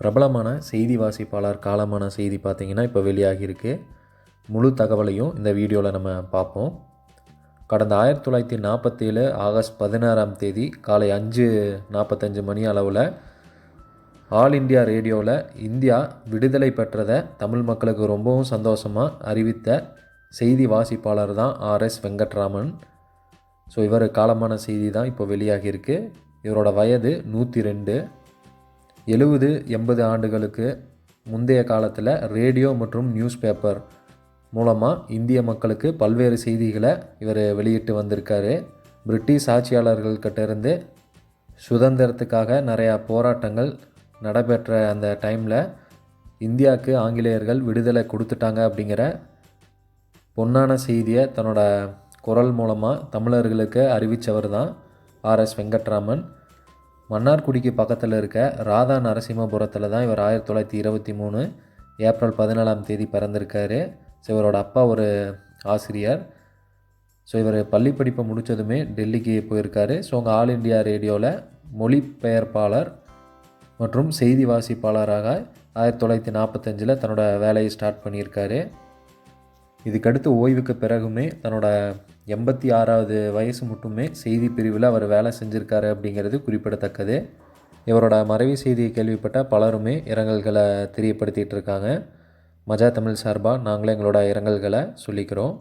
பிரபலமான செய்தி வாசிப்பாளர் காலமான செய்தி பார்த்திங்கன்னா இப்போ வெளியாகியிருக்கு. முழு தகவலையும் இந்த வீடியோவில் நம்ம பார்ப்போம். கடந்த ஆயிரத்தி தொள்ளாயிரத்தி நாற்பத்தேழு ஆகஸ்ட் பதினாறாம் தேதி காலை அஞ்சு நாற்பத்தஞ்சு மணி அளவில் ஆல் இந்தியா ரேடியோவில் இந்தியா விடுதலை பெற்றதை தமிழ் மக்களுக்கு ரொம்பவும் சந்தோஷமாக அறிவித்த செய்தி வாசிப்பாளர் தான் ஆர்எஸ் வெங்கட்ராமன். ஸோ இவர் காலமான செய்தி தான் இப்போ வெளியாகியிருக்கு. இவரோட வயது நூற்றி ரெண்டு. எழுபது எண்பது ஆண்டுகளுக்கு முந்தைய காலத்தில் ரேடியோ மற்றும் நியூஸ் பேப்பர் மூலமாக இந்திய மக்களுக்கு பல்வேறு செய்திகளை இவர் வெளியிட்டு வந்திருக்காரு. பிரிட்டிஷ் ஆட்சியாளர்கள்கிட்ட இருந்து சுதந்திரத்துக்காக நிறையா போராட்டங்கள் நடைபெற்ற அந்த டைமில் இந்தியாவுக்கு ஆங்கிலேயர்கள் விடுதலை கொடுத்துட்டாங்க அப்படிங்கிற பொன்னான செய்தியை தன்னோட குரல் மூலமாக தமிழர்களுக்கு அறிவித்தவர் தான் ஆர்எஸ் வெங்கட்ராமன். மன்னார்குடிக்கு பக்கத்தில் இருக்க ராதா நரசிம்மபுரத்தில் தான் இவர் ஆயிரத்தி தொள்ளாயிரத்தி இருபத்தி மூணு ஏப்ரல் பதினாலாம் தேதி பிறந்திருக்காரு. ஸோ இவரோட அப்பா ஒரு ஆசிரியர். ஸோ இவர் பள்ளி படிப்பை முடித்ததுமே டெல்லிக்கு போயிருக்காரு. ஸோ அங்கே ஆல் இண்டியா ரேடியோவில் மொழிபெயர்ப்பாளர் மற்றும் செய்தி வாசிப்பாளராக ஆயிரத்தி தொள்ளாயிரத்தி நாற்பத்தஞ்சில் தன்னோட வேலையை ஸ்டார்ட் பண்ணியிருக்காரு. இதுக்கடுத்து ஓய்வுக்கு பிறகுமே தன்னோட எண்பத்தி ஆறாவது வயசு மட்டுமே செய்தி பிரிவில் அவர் வேலை செஞ்சுருக்காரு அப்படிங்கிறது குறிப்பிடத்தக்கது. இவரோட மறைவு செய்தியை கேள்விப்பட்ட பலருமே இரங்கல்களை தெரியப்படுத்திகிட்டு இருக்காங்க. மஜா தமிழ் சார்பாக நாங்களே எங்களோட இரங்கல்களை சொல்லிக்கிறோம்.